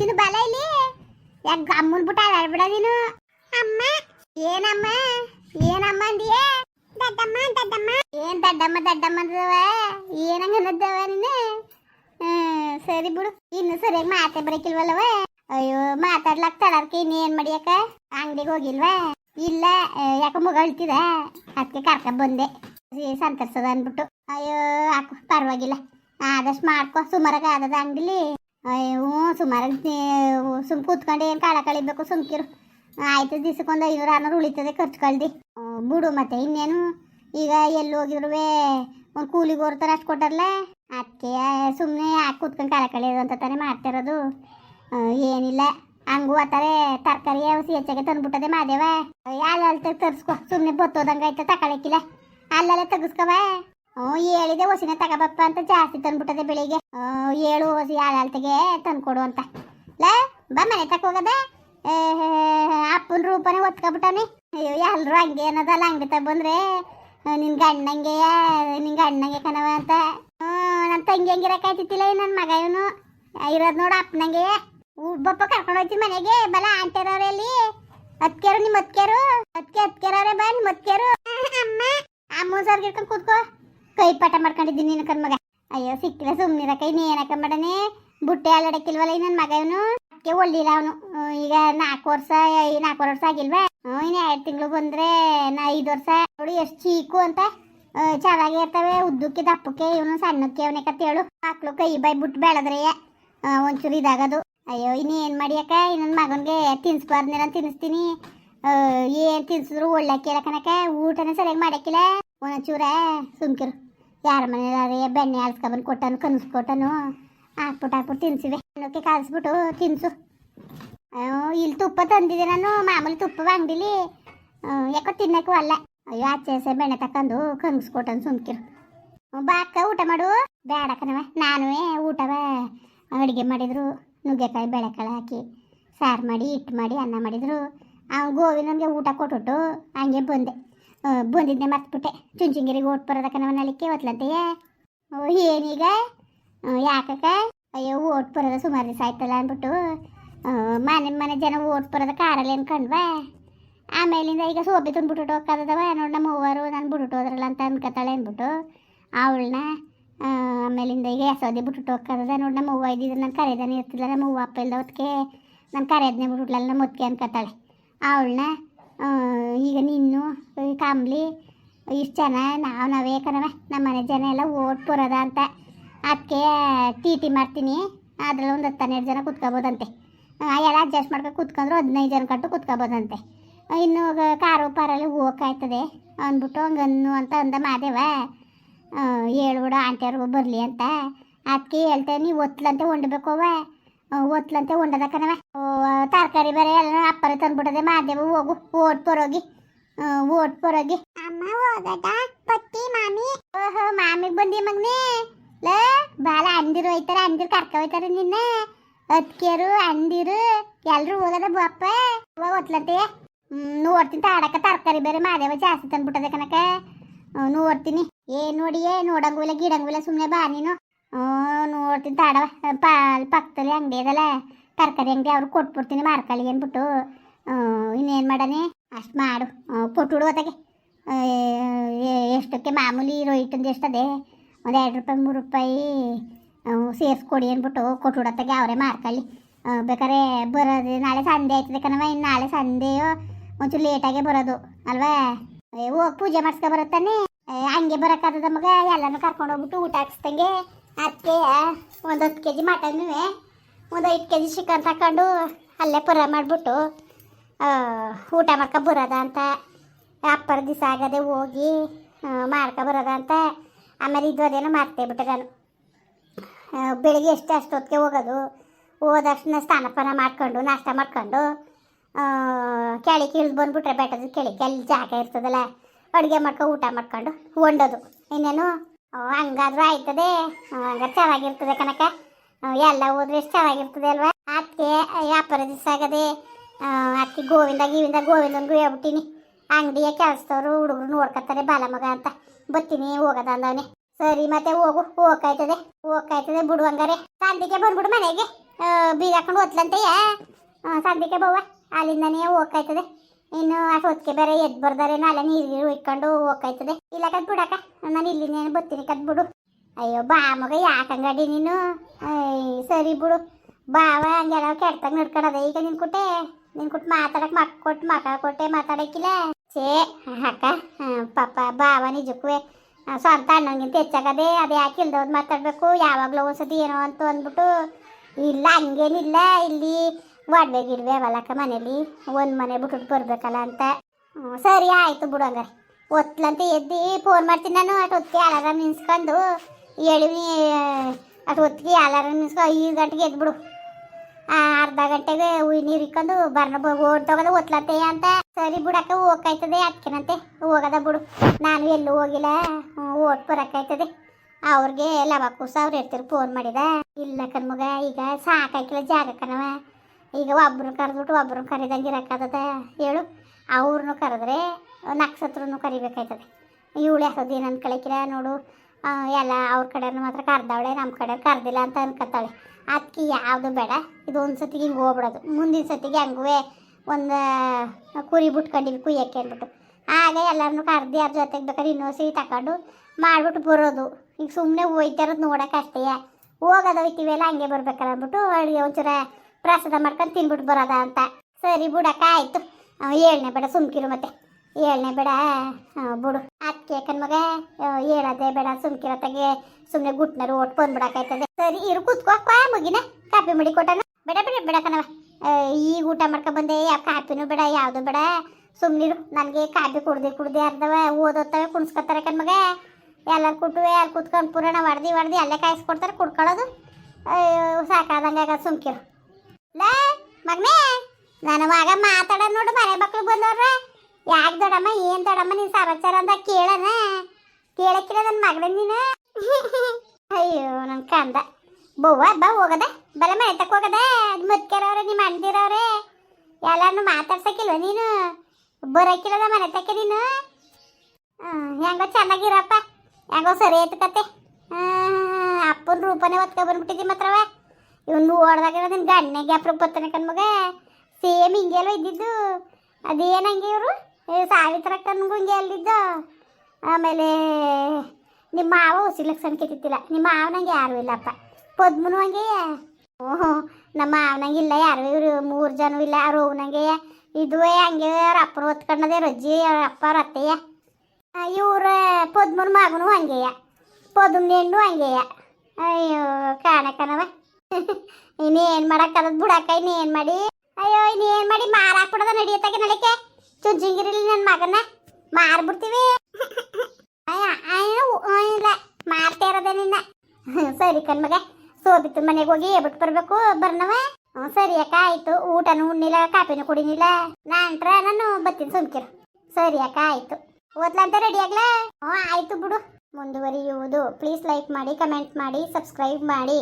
ಚಿನ್ನು ಬಲ ಇಲ್ಲಿ? ಯಾಕೆ ಅಮ್ಮನ್ ಬಿಟ್ಟು ಆಡಾಡ್ಬಿಡ ನೀನು? ಅಮ್ಮ, ಏನಮ್ಮ? ಏನಮ್ಮ ಅಂದಿಯೇ? ದಡ್ಡಮ್ಮ ದಡ್ಡಮ್ಮ. ಏನ್ ದಡ್ಡಮ್ಮ ದಡ್ಡಮ್ಮ ಅಂದವ ಏನಂಗ ಅನ್ನದವ ನೀನು? ಹ್ಮ್, ಸರಿ ಬಿಡು. ಇನ್ನು ಸರಿಯಾಗಿ ಮಾತೆ ಬರಕಿಲ್ವಲ್ಲವ? ಅಯ್ಯೋ, ಮಾತಾಡ್ಲಕ್ ತಡರ್ಕೆ ಇನ್ನೇನ್ ಮಾಡಿಯಕ? ಅಂಗಡಿಗೆ ಹೋಗಿಲ್ವಾ? ಇಲ್ಲ ಯಾಕ ಮಗ ಅಳ್ತಿದ? ಅದಕ್ಕೆ ಕರ್ಕ ಬಂದೆ. ಸಂತರ್ಸದ ಅನ್ಬಿಟ್ಟು ಅಯ್ಯೋ, ಹಾಕು, ಪರವಾಗಿಲ್ಲ. ಆದಷ್ಟು ಮಾಡ್ಕೊ. ಸುಮಾರಾಗ ಆದದ ಅಂಗಡಿಲಿ. ಅಯ್ಯೋ, ಸುಮಾರು ಸುಮ್ ಕೂತ್ಕೊಂಡು, ಏನು ಕಾಳ ಕಳಿಬೇಕು ಸುಮ್ಕಿರು. ಆಯ್ತು, ದಿವ್ಸಕ್ಕೊಂದು ಐನೂರು, ಆರ್ನೂರು ಉಳಿತದೆ, ಖರ್ಚು ಕಳ್ದಿ. ಬಿಡು ಮತ್ತೆ, ಇನ್ನೇನು? ಈಗ ಎಲ್ಲಿ ಹೋಗಿದ್ರು ಒಂದು ಕೂಲಿಗೆ ಹೋಗ್ತಾರೆ ಅಷ್ಟು ಕೊಟ್ಟಾರಲ್ಲ ಅದಕ್ಕೆ ಸುಮ್ಮನೆ ಯಾಕೆ ಕೂತ್ಕೊಂಡು ಕಾಲ ಕಳಿಯೋದು ಅಂತ ತಾನೇ ಮಾಡ್ತಿರೋದು ಏನಿಲ್ಲ. ಹಂಗೂ ಆತಾರೆ, ತರಕಾರಿ ಔಷಧಿ ಹೆಚ್ಚಾಗೆ ತಂದ್ಬಿಟ್ಟದೆ ಮಾದೇವ. ಯಾಲ ತರಿಸ್ಕೊ. ಸುಮ್ಮನೆ ಬತ್ತೋದಂಗೆ ಆಯ್ತು ತಗೊಳಕಿಲ್ಲ ಅಲ್ಲೆಲ್ಲ ತೆಗಿಸ್ಕವ? ಹ್ಞೂ ಹೇಳಿದೆ ಹೊಸಿನ ತಗೋಬಪ್ಪ ಅಂತ ಜಾಸ್ತಿ ತಂದ್ಬಿಟ್ಟದೆ ಬೆಳಿಗ್ಗೆ. ಏಳು ಹೊಸಿ ಆಳಾಳ್ತೆಗೆ ತಂದ್ಕೊಡು ಅಂತ. ಲೇ, ಬಾ ಮನೆ ತಕ್ಕ ಹೋಗದ. ಅಪ್ಪನ ರೂಪನೇ ಒತ್ಕೊಬಿಟ್ಟವನಿ. ಅಯ್ಯೋ, ಎಲ್ರು ಹಂಗೆ ಅನ್ನೋದಲ್ಲ ಅಂಗಡಿ ತಗ ಬಂದ್ರೆ ನಿನ್ ಗಂಡಂಗೆ, ನಿನ್ ಗಣ್ಣಂಗೆ ಕಣವ ಅಂತ. ನನ್ನ ತಂಗಿ ಹಂಗಿರಕಾಯ್ತಿತ್ತಿಲ್ಲ ನನ್ನ ಮಗ ಇವನು. ಇರೋದು ನೋಡು ಅಪ್ಪನಂಗೆ. ಬಪ್ಪ ಕರ್ಕೊಂಡು ಹೋಯ್ತಿ ಮನೆಗೆ. ಬಲ ಆಂಟಿಯರವ್ರೆ ಅಲ್ಲಿ ಅತ್ಕೇರು ನಿಮ್ಮ ಅತ್ಕೇರು ಅತ್ಕೆ ಅತ್ಕೇರವ್ರೆ ಬಾ ನಿಮ್ಮ ಅತ್ಕೇರು ಅಮ್ಮ ಅಮ್ಮ ಸರ್ ಗಿಡ್ಕೊಂಡು ಕೂತ್ಕೋ. ಕೈ ಪಾಠ ಮಾಡ್ಕೊಂಡಿದ್ದೀನಿ ನಿನ್ನ ಕಣ್ ಮಗ. ಅಯ್ಯೋ, ಸಿಕ್ಕಿಲ್ಲ ಸುಮ್ಮನಿರ ಕೈ ಏನಕ್ಕ ಮಾಡನೆ ಬುಟ್ಟೆ ಅಲ್ಲಡಕ್ಕಿಲ್ವಲ್ಲ ನನ್ನ ಮಗ ಇವನು? ಅದಕ್ಕೆ ಒಳ್ಳಿಲ್ಲ ಅವನು. ಈಗ ನಾಲ್ಕು ವರ್ಷ ನಾಲ್ಕೂವರೆ ನಾಲ್ಕು ವರ್ಷ ಆಗಿಲ್ವಾ? ಇನ್ನ ಎರಡು ತಿಂಗಳು ಬಂದ್ರೆ ನಾ ಐದು ವರ್ಷ. ನೋಡಿ, ಎಷ್ಟು ಚೀಕು ಅಂತ. ಚೆನ್ನಾಗಿ ಇರ್ತವೆ. ಉದ್ದಕ್ಕೆ ದಪ್ಪಕ್ಕೆ ಇವನು ಸಣ್ಣಕ್ಕೆ ಅವನೇ ಕತ್ತೇಳು ಮಕ್ಳು ಕೈ ಬೈ ಬಿಟ್ಟು ಬೆಳೆದ್ರೆ ಒಂಚೂರು ಇದಾಗದು. ಅಯ್ಯೋ ಇನ್ನೇನು ಮಾಡಿಯಕ್ಕ ಇನ್ನೊಂದು ಮಗನಿಗೆ ತಿನ್ಸ್ಬಾರ್ದು ನಾನು ತಿನ್ನಿಸ್ತೀನಿ ಏನು ತಿನ್ಸಿದ್ರು ಒಳ್ಳೆ ಕೇಳಕನಕ ಊಟನೇ ಸರಿಯಾಗಿ ಮಾಡಕ್ಕಿಲ್ಲ. ಒಂಚೂರ ಸುಮ್ಕಿರು. ಯಾರ ಮನೇಲಾರೆ ಬೆಣ್ಣೆ ಆಳ್ಸ್ಕೊಬಂದು ಕೊಟ್ಟನು ಕನ್ಸ್ಕೊಟ್ಟನು ಹಾಕ್ಬಿಟ್ಟು ಹಾಕ್ಬಿಟ್ಟು ತಿನ್ಸಿವೆ. ಅನ್ನೋಕೆ ಕಾಯಿಸ್ಬಿಟ್ಟು ತಿನ್ಸು. ಇಲ್ಲಿ ತುಪ್ಪ ತಂದಿದ್ದೆ ನಾನು. ಮಾಮೂಲಿ ತುಪ್ಪ ಅಂಗಡಿಲಿ ಯಾಕೋ ತಿನ್ನಕ್ಕೂ ಅಲ್ಲ. ಅಯ್ಯೋ, ಆಚೆ ಬೆಣ್ಣೆ ತಕ್ಕಂದು ಕನ್ಸ್ಕೊಟ್ಟನು ಸುಮ್ಕಿರು. ಬಾಕ ಊಟ ಮಾಡು. ಬೇಡ ಕಣವ ನಾನು ಊಟವ ಅಡುಗೆ ಮಾಡಿದರು. ನುಗ್ಗೆಕಾಯಿ, ಬೆಳೆಕಾಳು ಹಾಕಿ, ಸಾರು ಮಾಡಿ, ಹಿಟ್ಟು ಮಾಡಿ, ಅನ್ನ ಮಾಡಿದರು. ಅವ್ನು ಗೋವಿ ನನಗೆ ಊಟ ಕೊಟ್ಟುಬಿಟ್ಟು ಹಂಗೆ ಬಂದೆ. ಬಂದಿದ್ದೆ ಮರ್ತ್ಬಿಟ್ಟೆ. ಚುಂಚುಂಗಿರಿಗೆ ಓಟ್ ಬರೋದ ಕಣವ ನಳಿಕೆ ಒತ್ಲಂತೆಯೇ ಓ, ಏನೀಗ? ಯಾಕಕ್ಕ? ಅಯ್ಯೋ, ಓಟ್ ಬರೋದ ಸುಮಾರು ದಿವಸ ಆಯ್ತಲ್ಲ ಅಂದ್ಬಿಟ್ಟು. ಮನೆ ಮನೆ ಜನ ಓಟ್ ಬರೋದ ಕಾರಲ್ಲಿ ಅನ್ಕೊಂಡ್ವಾ ಆಮೇಲಿಂದ ಈಗ ಸೋಬೆ ತುಂಬಿಟ್ಟು ಹೋಗ್ಕದವ ನೋಡಿ ನಮ್ಮ ಮೂವರು ನಾನು ಬಿಟ್ಟು ಹೋದ್ರಲ್ಲ ಅಂತ ಅನ್ಕೋತಾಳೆ ಅಂದ್ಬಿಟ್ಟು. ಅವಳನ್ನ ಆಮೇಲಿಂದ ಈಗ ಎಸೋದಿ ಬಿಟ್ಟು ಹೋಗ್ಕದ ನೋಡಿ ನಮ್ಮ ಹೂವು ಇದ್ದಿದ್ದು ನಾನು ಕರೆದಾನೆ ಇರ್ತಿಲ್ಲ ನಮ್ಮ ಹೂವು ಅಪ್ಪ ಇಲ್ದ ಹೊತ್ತಿಗೆ ನಾನು ಕರೆಯದನ್ನೇ ಬಿಟ್ಬಿಟ್ಲಲ್ಲ ನಮ್ಮ ಹೊತ್ತಿಗೆ ಅನ್ಕೋತಾಳೆ. ಅವಳನ್ನ ಈಗ ನಿನ್ನು ಕಾಂಬ್ಲಿ ಇಷ್ಟು ಜನ ನಾವು ನಾವೇ ಕಣವ ನಮ್ಮ ಮನೆ ಜನ ಎಲ್ಲ ಓಟ್ ಬರೋದ ಅಂತ. ಅದಕ್ಕೆ ಟಿ ಟಿ ಮಾಡ್ತೀನಿ. ಅದ್ರಲ್ಲಿ ಒಂದು ಹತ್ತು ಹನ್ನೆರಡು ಜನ ಕುತ್ಕೋಬೋದಂತೆ. ಎಲ್ಲ ಅಡ್ಜಸ್ಟ್ ಮಾಡ್ಕೊಂಡು ಕುತ್ಕೊಂಡ್ರು ಹದಿನೈದು ಜನ ಕಟ್ಟು ಕುತ್ಕೋಬೋದಂತೆ. ಇನ್ನು ಕಾರು ಪಾರಲ್ಲಿ ಹೋಗಕ್ಕಾಯ್ತದೆ ಅಂದ್ಬಿಟ್ಟು ಹಂಗನ್ನು ಅಂತ ಅಂದ ಮಾದೇವ ಹೇಳ್ಬಿಡು ಆಂಟಿಯವ್ರಿಗೂ ಬರಲಿ ಅಂತ. ಅದಕ್ಕೆ ಹೇಳ್ತೇನೆ, ನೀವು ಒತ್ಲಂತೆ ಹೊಂಡ್ಬೇಕು ಅವ ಒತ್ಲಂತೆ ಉಂಡದ ಕಣವ ತರಕಾರಿ ಬೇರೆ ಎಲ್ಲ ಅಪ್ಪರ ತಂದ್ಬಿಟ್ಟದೆ ಮಾದೇವು ಹೋಗು ಓಟ್ ಪರೋಗಿ. ಓಟ್ ಪರೋಗಿ. ಅಮ್ಮ ಹೋಗದ? ಪಟ್ಟಿ ಮಾಮಿ? ಓಹೋ ಮಾಮಿಗೆ ಬಂದಿ ಮಗ್ನೆ. ಲೇ ಬಾಲ ಅಂದಿರು ಹೋಯ್ತಾರೆ ಅಂದಿರು ಕರ್ಕ ಹೋಯ್ತಾರೆ ನಿನ್ನ. ಅತ್ಕೆರು ಅಂದಿರು ಎಲ್ರು ಹೋಗದ ಬಾಪ್ಪ. ಒತ್ಲಂತೆ. ನೋಡ್ತೀನಿ ತಾಡಕ ತರಕಾರಿ ಬೇರೆ ಮಾದೇವ ಜಾಸ್ತಿ ತಂದ್ಬಿಟ್ಟದೆ ಕನಕ ನೋಡ್ತೀನಿ ಏ ನೋಡಿಯೇ ನೋಡಂಗಿಲ್ಲ ಗಿಡಂಗಿಲ್ಲ ಸುಮ್ಮನೆ ಬಾ ನೀನು. ಹ್ಞೂ ತಾಡ ಪಾಲ್ ಪಕ್ಕದಲ್ಲಿ ಅಂಗಡಿ ಅದಲ್ಲ ತರಕಾರಿ ಅಂಗಡಿ ಅವ್ರು ಕೊಟ್ಬಿಡ್ತೀನಿ ಮಾರ್ಕಳಿ ಅಂದ್ಬಿಟ್ಟು ಇನ್ನೇನು ಮಾಡನೆ ಅಷ್ಟು ಮಾಡು. ಕೊಟ್ಟುಡು ಅದಕ್ಕೆ ಎಷ್ಟಕ್ಕೆ ಮಾಮೂಲಿ ರೋಹಿಟಂದು ಎಷ್ಟದೆ? ಒಂದು ಎರಡು ರೂಪಾಯಿ ಮೂರು ರೂಪಾಯಿ ಸೇರಿಸ್ಕೊಡಿ ಅಂದ್ಬಿಟ್ಟು ಕೊಟ್ಟುಡತ್ತಾಗೆ ಅವರೇ ಮಾರ್ಕೊಳ್ಳಿ ಆ, ಬೇಕಾದ್ರೆ ಬರೋದು ನಾಳೆ ಸಂಡೆ ಆಯ್ತದೆ ಕಣವ ಇನ್ನು ನಾಳೆ ಸಂಡೆಯೋ ಒಂಚೂರು ಲೇಟಾಗೆ ಬರೋದು ಅಲ್ವಾ? ಹೋಗಿ ಪೂಜೆ ಮಾಡಿಸ್ಕೊ ಬರುತ್ತಾನೆ. ಹಂಗೆ ಬರೋಕ್ಕಾಗದ ಮಗ ಎಲ್ಲನೂ ಕರ್ಕೊಂಡು ಹೋಗ್ಬಿಟ್ಟು ಊಟ ಹಾಕ್ಸ್ದಂಗೆ ಅದಕ್ಕೆ ಒಂದು ಹತ್ತು ಕೆ ಜಿ ಮಟನ್ನು ಒಂದು ಐದು ಕೆ ಜಿ ಚಿಕನ್ ತಗೊಂಡು ಅಲ್ಲೇ ಪುರ ಮಾಡಿಬಿಟ್ಟು ಊಟ ಮಾಡ್ಕೊ ಬರೋದ ಅಂತ. ಅಪ್ಪರ ದಿವಸ ಆಗದೆ ಹೋಗಿ ಮಾಡ್ಕೊ ಬರೋದ ಅಂತ. ಆಮೇಲೆ ಇದು ಅದೇನೋ ಬಿಟ್ಟೆ ನಾನು. ಬೆಳಿಗ್ಗೆ ಎಷ್ಟು ಅಷ್ಟೊತ್ತಿಗೆ ಹೋಗೋದು. ಹೋದಕ್ಷಣ ಸ್ನಾನಪಾನ ಮಾಡ್ಕೊಂಡು, ನಾಷ್ಟ ಮಾಡ್ಕೊಂಡು ಕೆಳಗೆ ಇಳಿದು ಬಂದ್ಬಿಟ್ರೆ ಬೆಟ್ಟದ ಕೆಳಗೆ ಅಲ್ಲಿ ಜಾಗ ಇರ್ತದಲ್ಲ, ಅಡುಗೆ ಮಾಡ್ಕೊಂಡು ಊಟ ಮಾಡ್ಕೊಂಡು ಹೊಂಡೋದು. ಇನ್ನೇನು ಹಂಗಾದ್ರೂ ಆಯ್ತದೆ. ಚೆನ್ನಾಗಿರ್ತದೆ ಕನಕ ಎಲ್ಲ ಹೋದ್ರೆ ಎಷ್ಟು ಚೆನ್ನಾಗಿರ್ತದೆ ಅಲ್ವಾ? ಅದಕ್ಕೆ ವ್ಯಾಪಾರ ದಿವಸ ಆಗದೆ ಅದಕ್ಕೆ ಗೋವಿಂದ, ಗೀವಿಂದ ಗೋವಿಂದನ್ಗೂ ಹೇಳ್ಬಿಟ್ಟಿನಿ ಅಂಗಡಿಯ ಕೆಲಸದವರು, ಹುಡುಗರು ನೋಡ್ಕೊತಾರೆ ಬಾಲಮಗ ಅಂತ. ಬತ್ತೀನಿ, ಹೋಗದ ಅಂದವನೆ. ಸರಿ, ಮತ್ತೆ ಹೋಗು. ಹೋಗ್ತದೆ ಹೋಗ್ತದೆ ಬಿಡು ಹಂಗಾರೆ. ಸಂದಿಕೆ ಬಂದ್ಬಿಡು ಮನೆಗೆ. ಬೀಗ ಹಾಕೊಂಡು ಒತ್ಲಂತೆಯ ಸಂದಿಕೆ ಬವ್ವ ಅಲ್ಲಿಂದನೇ ಹೋಗ್ಕಾಯ್ತದೆ ಇನ್ನು ಅಷ್ಟೊತ್ತಿಗೆ ಬೇರೆ ಎದ್ದು ಬರ್ದಾರೇನೋ ಅಲ್ಲ ನೀರು ಇಟ್ಕೊಂಡು ಹೋಗ್ತದೆ ಇಲ್ಲ ಕದ್ ಬಿಡಕ ನಾನು ಇಲ್ಲಿಂದೇನು ಬರ್ತೀನಿ ಕದ್ ಬಿಡು ಅಯ್ಯೋ, ಬಾ ಮಗ ಯಾಕಂಗಡಿ ನೀನು? ಸರಿ ಬಿಡು. ಬಾವ ಹಂಗೆಲ್ಲ ಕೆಡ್ತಾಗ ನಡ್ಕೊಳದ? ಈಗ ನಿನ್ ಕೊಟ್ಟೆ ನಿನ್ ಕುಟ್ಟು ಮಾತಾಡಕ್ ಮಕ್ ಕೊಟ್ಟು ಮಕ ಕೊಟ್ಟೆ ಮಾತಾಡಕ್ಕಿಲ್ಲ? ಛೇ, ಅಕ್ಕ ಪಾಪ ಬಾವ ನಿಜಕ್ಕೂ ಸ್ವಂತ ಅಣ್ಣಂಗಿಂತ ಹೆಚ್ಚಾಗದೆ ಅದು ಯಾಕೆ ಇಲ್ದವ್ದು ಮಾತಾಡ್ಬೇಕು? ಯಾವಾಗಲೂ ಒಂದ್ಸತಿ ಏನೋ ಅಂತ ಅಂದ್ಬಿಟ್ಟು. ಇಲ್ಲ, ಹಂಗೇನಿಲ್ಲ. ಇಲ್ಲಿ ಒಡ್ವೆ ಗಿಡ್ವೆ ಅವಲಕ್ಕ ಮನೇಲಿ ಒಂದು ಮನೆ ಬಿಟ್ಟು ಬರ್ಬೇಕಲ್ಲ ಅಂತ. ಸರಿ ಆಯಿತು ಬಿಡು ಹಂಗಾರೆ. ಒತ್ಲಂತ ಎದ್ದು ಫೋನ್ ಮಾಡ್ತೀನಿ ನಾನು ಅಟ್ ಹೊತ್ತಿಗೆ ಅಲಾರಾಮ್ ನಿನ್ಸ್ಕೊಂಡು ಹೇಳಿವಿ ಅಟ್ ಹೊತ್ತಿಗೆ ಅಲಾರಾಮ್ ನಿನ್ಸ್ಕೊ ಐದು ಗಂಟೆಗೆ ಆ, ಅರ್ಧ ಗಂಟೆಗೆ ಉಯ್ ನೀರು ಇಕ್ಕೊಂಡು ಬರ್ನ ಓಡ್ತೋಗದ ಒತ್ಲಂತೆ ಅಂತ. ಸರಿ ಬಿಡಕ್ಕ ಹೋಗ್ಕಾಯ್ತದೆ ಅದಕ್ಕೇನಂತೆ ಹೋಗದ ಬಿಡು. ನಾನು ಎಲ್ಲೂ ಹೋಗಿಲ್ಲ ಓಟ್ ಬರಕ್ಕಾಯ್ತದೆ. ಅವ್ರಿಗೆ ಲವಕೂಸ ಅವ್ರು ಇರ್ತಾರೆ ಫೋನ್ ಮಾಡಿದ. ಇಲ್ಲ ಕಣ್ಮಗ ಈಗ ಸಾಕಾಯ್ಕಿಲ್ಲ ಜಾಗ ಕಣವ ಈಗ ಒಬ್ಬರು ಕರೆದ್ಬಿಟ್ಟು ಒಬ್ಬರು ಕರೆದಂಗೆ ಇರಕ್ಕಾಗದ ಹೇಳು. ಅವ್ರನ್ನೂ ಕರೆದ್ರೆ ನಕ್ಷತ್ರನು ಕರಿಬೇಕಾಯ್ತದೆ. ಇವಳು ಯಾಕದು ಏನು ಅನ್ಕೊಳಕಿಲ್ಲ ನೋಡು. ಎಲ್ಲ ಅವ್ರ ಕಡೆನೂ ಮಾತ್ರ ಕರ್ದಾವಳೆ ನಮ್ಮ ಕಡೆ ಕರೆದಿಲ್ಲ ಅಂತ ಅನ್ಕೊತಾಳೆ ಅದಕ್ಕೆ ಯಾವುದು ಬೇಡ. ಇದು ಒಂದು ಸತಿಗೆ ಹಿಂಗೆ ಹೋಗ್ಬಿಡೋದು. ಮುಂದಿನ ಸತಿಗೆ ಹಂಗೂ ಒಂದು ಕುರಿ ಬಿಟ್ಕೊಂಡಿವಿ ಕುಯ್ಯಕ್ಕೆ ಅಂದ್ಬಿಟ್ಟು. ಆಗ ಎಲ್ಲರನ್ನೂ ಕರ್ದು ಯಾರ ಜೊತೆಗೆ ಬೇಕಾದ್ರೆ ಇನ್ನೊಸಿ ತಗೊಂಡು ಮಾಡಿಬಿಟ್ಟು ಬರೋದು. ಈಗ ಸುಮ್ಮನೆ ಹೋಯ್ತಾರದು ನೋಡೋಕೆ ಅಷ್ಟೇ. ಹೋಯ್ತೀವಲ್ಲ ಹಂಗೆ ಬರ್ಬೇಕಲ್ಲ ಅಂದ್ಬಿಟ್ಟು ಅಡುಗೆ ಒಂಚೂರ ಪ್ರಸಾದ ಮಾಡ್ಕೊಂಡು ತಿನ್ಬಿಟ್ಟು ಬರೋದ ಅಂತ. ಸರಿ ಬಿಡಕ್ಕ ಆಯಿತು. ಏಳನೇ ಬೇಡ, ಸುಮ್ಕಿರು ಮತ್ತೆ. ಏಳನೇ ಬೇಡ ಬಿಡು. ಅದಕ್ಕೆ ಮಗ ಏಳದೆ ಬೇಡ ಸುಮ್ಕಿರತ್ತಾಗೆ ಸುಮ್ಮನೆ ಗುಟ್ನರು ಓಟ್ ಬಂದ್ಬಿಡಕಾಯ್ತದೆ. ಸರಿ, ಇರು, ಕೂತ್ಕೋ ಕಾಯ ಮುಗಿನ. ಕಾಪಿ ಮಾಡಿ ಕೊಟ್ಟನ. ಬೇಡ ಬೇಡ ಬೇಡ ಕಣವ ಈಗ ಊಟ ಮಾಡ್ಕೊ ಬಂದೆ, ಯಾವ ಕಾಪಿನೂ ಬೇಡ, ಯಾವುದು ಬೇಡ. ಸುಮ್ನಿರು, ನನಗೆ ಕಾಪಿ ಕುಡ್ದು ಕುಡ್ದು ಅರ್ಧವ, ಓದೋತ್ತವೆ ಕುಣ್ಸ್ಕೊತಾರೆ ಕಣ್ಮಗ ಎಲ್ಲರೂ ಕುಟ್ಟುವೆ ಅಲ್ಲಿ ಕುತ್ಕೊಂಡು ಪುರಾಣ ಹೊಡ್ದು ಹೊಡ್ದು ಅಲ್ಲೇ ಕಾಯಿಸ್ಕೊಡ್ತಾರೆ, ಕುಡ್ಕೊಳ್ಳೋದು. ಸಾಕಾದಂಗೆ ಆಗ ಸುಮ್ಕಿರು. ಲೇ, ಮಗನೇ ನಾನು ಮಗ ಮಾತಾಡ ನೋಡು ಮನೆ ಮಕ್ಳು ಬಂದವ್ರ. ಯಾಕೆ ದೊಡಮ್ಮ ಏನ್ ದೊಡಮ್ಮ ನೀನ್ ಸಮಾಚಾರ ಅಂತ ಕೇಳನ? ಕೇಳಕ್ಕಿಲ್ಲ ನನ್ನ ಮಗಳ ನೀನು. ಅಯ್ಯೋ, ನನ್ ಕಂದ. ಬವ್ವ, ಬಾ, ಹೋಗದ. ಬಲ ಮನೆ ತಕ್ಕ ಹೋಗದ. ಮುದ್ಕೆರವ್ರೆ ನಿಮ್ಮ ಅಣ್ದಿರವ್ರೆ ಎಲ್ಲಾನು ಮಾತಾಡ್ಸಕ್ಕಿಲ್ವ ನೀನು? ಬರಕ್ಕಿಲ್ಲದ ಮನೆ ತಕ್ಕ ನೀನು. ಹೆಂಗೋ ಚೆನ್ನಾಗಿರಪ್ಪ. ಹೆಂಗೋ ಸರಿ ಆಯ್ತು ಕತೆ. ಅಪ್ಪನ ರೂಪನೇ ಒತ್ಕೊ ಬಂದ್ಬಿಟ್ಟಿದ್ದಿ ಮಾತ್ರವ. ಇವನು ನೋಡ್ದಾಗ ನಿನ್ ಗಣ್ಣಗೆ ಅಪ್ರೂಪ ಬರ್ತಾನೆ ಕಣ್ಮಗ ಸೇಮ್ ಹಿಂಗೆಲ್ಲ ಇದ್ದಿದ್ದು. ಅದೇನಂಗೆ ಇವರು? ಸಾವಿತ್ರಕ್ಕನ್ಗೂ ಹಿಂಗೆ ಅಲ್ಲಿದ್ದು ಆಮೇಲೆ ನಿಮ್ಮ ಮಾವ ಉಸಿಲಕ್ಕೆ ಸಣ್ಣ ನಿಮ್ಮ ಮಾವನಂಗೆ ಯಾರು ಇಲ್ಲಪ್ಪ ಪದ್ಮನು ಹಂಗೆ. ಓಹೋ, ನಮ್ಮ ಮಾವನಂಗೆ ಇಲ್ಲ ಯಾರು. ಇವರು ಮೂರು ಜನ ಇಲ್ಲ. ಅವ್ರು ಅವನಂಗೆ ಇದುವೇ ಹಂಗೆ ಅವ್ರ ಅಪ್ಪನ ಹೊತ್ಕೊಂಡದೆ ರಜ್ಜಿ ಅವ್ರ ಅಪ್ಪ ಅವ್ರ ಅತ್ತೆಯ ಇವ್ರ ಪದ್ಮನ ಮಗನು ಹಂಗೆಯ. ಪದ್ಮನ ಹೆಣ್ಣು ಹಂಗೆಯ. ಅಯ್ಯೋ ಇನ್ನೇನ್ ಮಾಡಕ್ಕದ ಬುಡಕ್ಕ ನೀನ್ ಮಾಡಿ? ಅಯ್ಯೋ, ಇನ್ನೇನ್ ಮಾಡಿ? ಮಾರಾಕ್ಬಿಡದ ನಡಿಯತ್ತಾಗ ನಡಿಕೆ ಚುಂಚಿಂಗಿರಲಿ ನನ್ನ ಮಗನ. ಮಾರ್ಬಿಡ್ತೀವಿ. ಇಲ್ಲ. ಮಾರ್ತಾ ಇರೋದೇ ನಿನ್ನ. ಸರಿ ಕಣ್ಮಗ ಸೋಬಿತ್ತು ಮನೆಗೆ ಹೋಗಿ ಹೇಳ್ಬಿಟ್ಟು ಬರ್ಬೇಕು, ಬರ್ನವ? ಸರಿ ಅಕ್ಕ, ಆಯ್ತು. ಊಟನೂ ಉಣ್ಣಿಲ್ಲ ಕಾಪಿನೂ ಕುಡಿನಿಲ್ಲ. ನಾನ್ರ ನಾನು ಬತ್ತೀನಿ ಸುಮ್ಕಿರು. ಸರಿ ಅಕ್ಕ, ಆಯ್ತು. ಓದ್ಲಂತ ರೆಡಿ ಆಗ್ಲಾ? ಹ್ಞೂ ಆಯ್ತು ಬಿಡು. ಮುಂದುವರಿಯುವುದು. ಪ್ಲೀಸ್ ಲೈಕ್ ಮಾಡಿ ಕಮೆಂಟ್ ಮಾಡಿ ಸಬ್ಸ್ಕ್ರೈಬ್ ಮಾಡಿ.